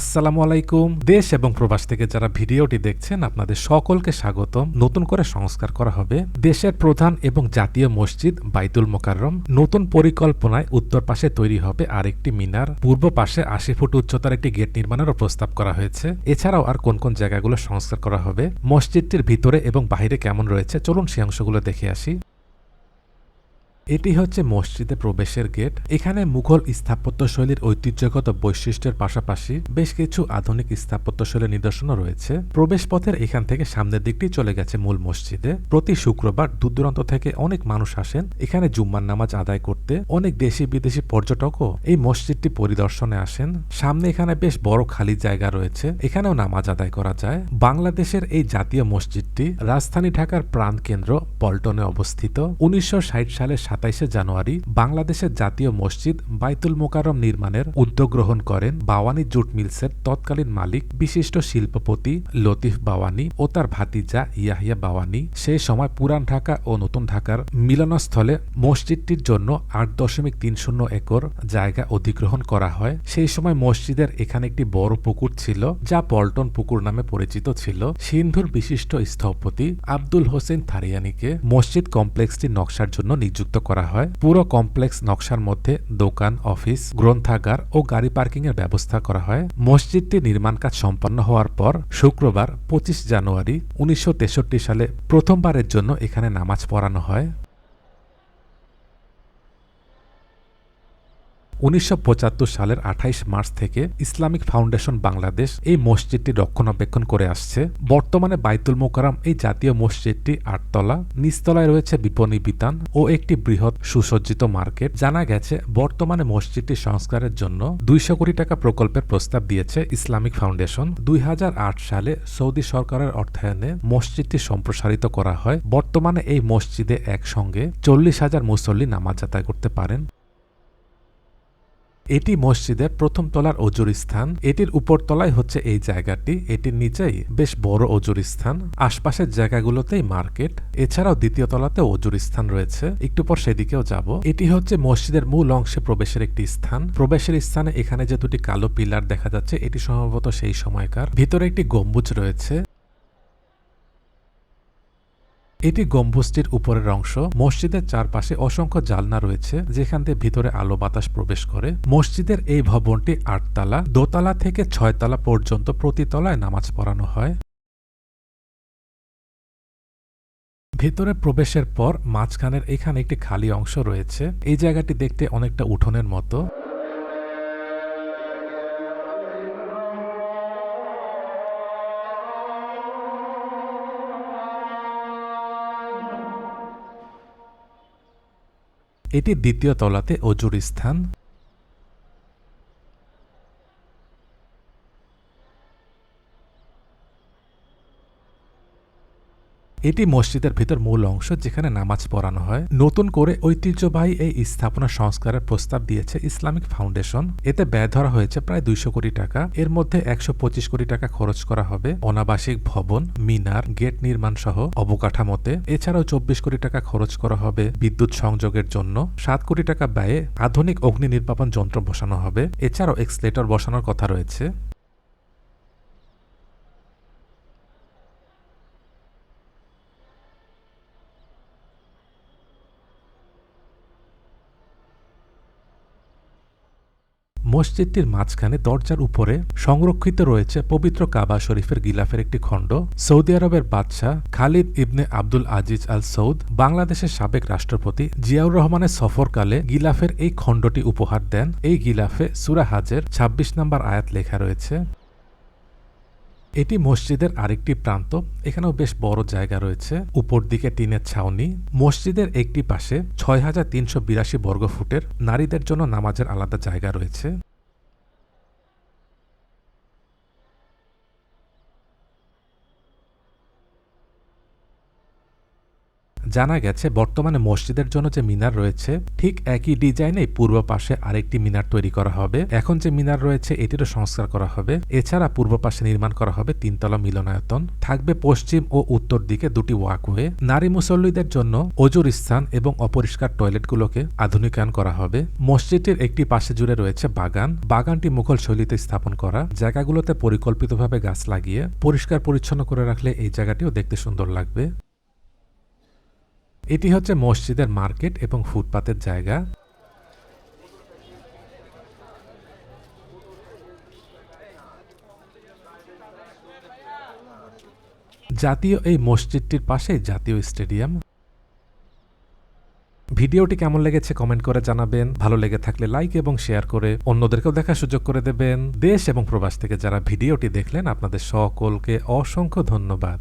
আসসালামু আলাইকুম। দেশ এবং প্রবাস থেকে যারা ভিডিওটি দেখছেন, আপনাদের সকলকে স্বাগতম। নতুন করে সংস্কার করা হবে দেশের প্রধান এবং জাতীয় মসজিদ বাইতুল মোকাররম। নতুন পরিকল্পনায় উত্তর পাশে তৈরি হবে আরেকটি মিনার। পূর্ব পাশে আশি ফুট উচ্চতার একটি গেট নির্মাণেরও প্রস্তাব করা হয়েছে। এছাড়াও আর কোন কোন জায়গাগুলো সংস্কার করা হবে, মসজিদটির ভিতরে এবং বাইরে কেমন রয়েছে, চলুন সে অংশগুলো দেখে আসি। এটি হচ্ছে মসজিদে প্রবেশের গেট। এখানে মুঘল স্থাপত্য শৈলীর ঐতিহ্যগত বৈশিষ্ট্যের পাশাপাশি বেশ কিছু আধুনিক স্থাপত্য শৈলীর নিদর্শনও রয়েছে। প্রবেশ পথের এখান থেকে সামনের দিকটি চলে গেছে মূল মসজিদে। প্রতি শুক্রবার দূর দূরান্ত থেকে অনেক মানুষ আসেন। এখানে জুম্মার নামাজ আদায় করতে অনেক দেশি বিদেশি পর্যটকও এই মসজিদটি পরিদর্শনে আসেন। সামনে এখানে বেশ বড় খালি জায়গা রয়েছে। এখানেও নামাজ আদায় করা যায়। বাংলাদেশের এই জাতীয় মসজিদটি রাজধানী ঢাকার প্রাণকেন্দ্র পল্টনে অবস্থিত। উনিশশো ষাট সালে সাতাইশে জানুয়ারি বাংলাদেশের জাতীয় মসজিদ বাইতুল মোকারম নির্মাণের উদ্যোগ গ্রহণ করেন বাওয়ানি জুট মিলসের তৎকালীন মালিক, বিশিষ্ট শিল্পপতি লতিফ বাওয়ানি ও তার ভাতিজা ইয়াহিয়া বাওয়ানি। সেই সময় পুরান ঢাকা ও নতুন ঢাকার মিলনস্থলে মসজিদটির জন্য আট দশমিক তিন শূন্য একর জায়গা অধিগ্রহণ করা হয়। সেই সময় মসজিদের এখানে একটি বড় পুকুর ছিল, যা পল্টন পুকুর নামে পরিচিত ছিল। সিন্ধুর বিশিষ্ট স্থপতি আব্দুল হোসেন থারিয়ানিকে মসজিদ কমপ্লেক্সটি নকশার জন্য নিযুক্ত করা হয়। পুরো কমপ্লেক্স নকশার মধ্যে দোকান, অফিস, গ্রন্থাগার ও গাড়ি পার্কিং এর ব্যবস্থা করা হয়। মসজিদটি নির্মাণ কাজ সম্পন্ন হওয়ার পর শুক্রবার পঁচিশ জানুয়ারি উনিশশো তেষট্টি সালে প্রথমবারের জন্য এখানে নামাজ পড়ানো হয়। উনিশশো পঁচাত্তর সালের আঠাইশ মার্চ থেকে ইসলামিক ফাউন্ডেশন বাংলাদেশ এই মসজিদটি রক্ষণাবেক্ষণ করে আসছে। বর্তমানে বাইতুল মোকারাম এই জাতীয় মসজিদটি আটতলা, নিচতলায় রয়েছে বিপণী বিতান ও একটি বৃহৎ সুসজ্জিত মার্কেট। জানা গেছে, বর্তমানে মসজিদটি সংস্কারের জন্য দুইশো কোটি টাকা প্রকল্পের প্রস্তাব দিয়েছে ইসলামিক ফাউন্ডেশন। দুই হাজার আট সালে সৌদি সরকারের অর্থায়নে মসজিদটি সম্প্রসারিত করা হয়। বর্তমানে এই মসজিদে একসঙ্গে চল্লিশ হাজার মুসল্লি নামাজ আদায় করতে পারেন। এটি মসজিদের প্রথম তলার অজুর স্থান। এটির উপর তলায় হচ্ছে এই জায়গাটি। এটির নিচেই বেশ বড় অজুর স্থান। আশপাশের জায়গাগুলোতেই মার্কেট। এছাড়াও দ্বিতীয় তলাতে অজুর স্থান রয়েছে। একটু পর সেদিকেও যাব। এটি হচ্ছে মসজিদের মূল অংশে প্রবেশের একটি স্থান। প্রবেশের স্থানে এখানে যে দুটি কালো পিলার দেখা যাচ্ছে, এটি সম্ভবত সেই সময়কার। ভিতরে একটি গম্বুজ রয়েছে। এটি গম্বুজটির উপরের অংশ। মসজিদের চারপাশে অসংখ্য জালনা রয়েছে, যেখান দিয়ে ভিতরে আলো বাতাস প্রবেশ করে। মসজিদের এই ভবনটি আটতলা, দোতলা থেকে ছয়তলা পর্যন্ত প্রতি তলায় নামাজ পড়ানো হয়। ভেতরে প্রবেশের পর মাঝখানের এখানে একটি খালি অংশ রয়েছে। এই জায়গাটি দেখতে অনেকটা উঠোনের মতো। এটি দ্বিতীয় তলাতে অজুর স্থান। এটি মসজিদের ভিতর মূল অংশ যেখানে নামাজ পড়ানো হয়। নতুন করে ঐতিহ্যবাহী এই স্থাপনা সংস্কারের প্রস্তাব দিয়েছে ইসলামিক ফাউন্ডেশন। এতে ব্যয় ধরা হয়েছে প্রায় দুইশো কোটি টাকা। এর মধ্যে একশো পঁচিশ কোটি টাকা খরচ করা হবে। অনাবাসিক ভবন, মিনার, গেট নির্মাণ সহ অবকাঠামোতে। এছাড়াও চব্বিশ কোটি টাকা খরচ করা হবে বিদ্যুৎ সংযোগের জন্য। সাত কোটি টাকা ব্যয়ে আধুনিক অগ্নি নির্বাপন যন্ত্র বসানো হবে। এছাড়াও এক্সলেটর বসানোর কথা রয়েছে। মসজিদটির মাঝখানে দরজার উপরে সংরক্ষিত রয়েছে পবিত্র কাবা শরীফের গিলাফের একটি খণ্ড। সৌদি আরবের বাদশাহ খালিদ ইবনে আব্দুল আজিজ আল সৌদ বাংলাদেশের সাবেক রাষ্ট্রপতি জিয়াউর রহমানের সফরকালে গিলাফের এই খণ্ডটি উপহার দেন। এই গিলাফে সুরা হাজের ২৬ নম্বর আয়াত লেখা রয়েছে এটি মসজিদের আরেকটি প্রান্ত। এখানেও বেশ বড় জায়গা রয়েছে। উপর দিকে টিনের ছাউনি। মসজিদের একটি পাশে ছয় হাজার তিনশো বিরাশি বর্গফুটের নারীদের জন্য নামাজের আলাদা জায়গা রয়েছে। জানা গেছে, বর্তমানে মসজিদের জন্য যে মিনার রয়েছে, ঠিক একই ডিজাইনে পূর্ব পাশে আরেকটি মিনার তৈরি করা হবে। এখন যে মিনার রয়েছে, এটিরও সংস্কার করা হবে। এছাড়া পূর্ব পাশে নির্মাণ করা হবে তিনতলা মিলনায়তন। থাকবে পশ্চিম ও উত্তর দিকে দুটি ওয়াকওয়ে নারী মুসল্লিদের জন্য অজুর স্থান এবং অপরিষ্কার টয়লেটগুলোকে আধুনিকায়ন করা হবে। মসজিদটির একটি পাশে জুড়ে রয়েছে বাগান। বাগানটি মুঘল শৈলীতে স্থাপন করা। জায়গাগুলোতে পরিকল্পিতভাবে গাছ লাগিয়ে, পরিষ্কার পরিচ্ছন্ন করে রাখলে এই জায়গাটিও দেখতে সুন্দর লাগবে। এটি হচ্ছে মসজিদের মার্কেট এবং ফুটপাতের জায়গা। জাতীয় এই মসজিদটির পাশেই জাতীয় স্টেডিয়াম। ভিডিওটি কেমন লেগেছে কমেন্ট করে জানাবেন। ভালো লেগে থাকলে লাইক এবং শেয়ার করে অন্যদেরকেও দেখার সুযোগ করে দেবেন। দেশ এবং প্রবাস থেকে যারা ভিডিওটি দেখলেন, আপনাদের সকলকে অসংখ্য ধন্যবাদ।